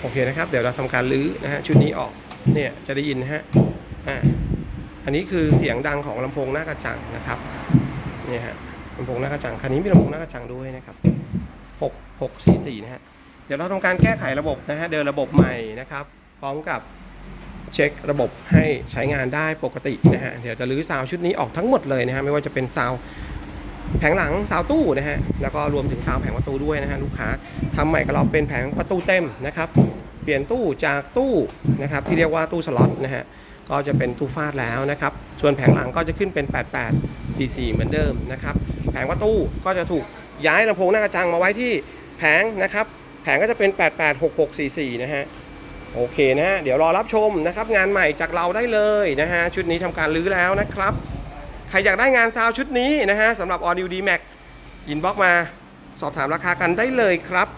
โอเคนะครับ เดี๋ยวเราทำการรื้อนะฮะชุดนี้ออกเนี่ยจะได้ยินนะฮะอ่าอันนี้คือเสียงดังของลำโพงหน้ากระจังนะครับเนี่ยฮะลำโพงหน้ากระจังคันนี้มีลำโพงหน้ากระจังด้วยนะครับ6 6 4 4นะฮะเดี๋ยวเราทำการแก้ไขระบบนะฮะเดินระบบใหม่นะครับ พร้อมกับเช็คระบบให้ใช้งานได้ปกตินะฮะเดี๋ยวจะรื้อซาวชุดนี้ออกทั้งหมดเลยนะฮะไม่ว่าจะเป็นซาว แผงหลังซาวตู้นะฮะแล้วก็รวมถึงซาวแผงประตูด้วยนะฮะลูกค้าทำใหม่กับเราเป็นแผงประตูเต็มนะครับเปลี่ยนตู้จากตู้นะครับที่เรียกว่าตู้สล็อตนะฮะก็จะเป็นตู้ฟาดแล้วนะครับส่วนแผงหลังก็จะขึ้นเป็น 8844 เหมือนเดิมนะครับแผงประตูก็จะถูกย้ายลำโพงหน้ากระจังมาไว้ที่แผงนะครับแผงก็จะเป็น 886644 นะฮะโอเคนะฮะเดี๋ยวรอรับชมนะครับงานใหม่จากเราได้เลยนะฮะชุดนี้ทำการรื้อแล้วนะครับ ใครอยากได้งานซาวชุดนี้นะฮะสำหรับ Audio D Max อินบ็อกมาสอบถามราคากันได้เลยครับ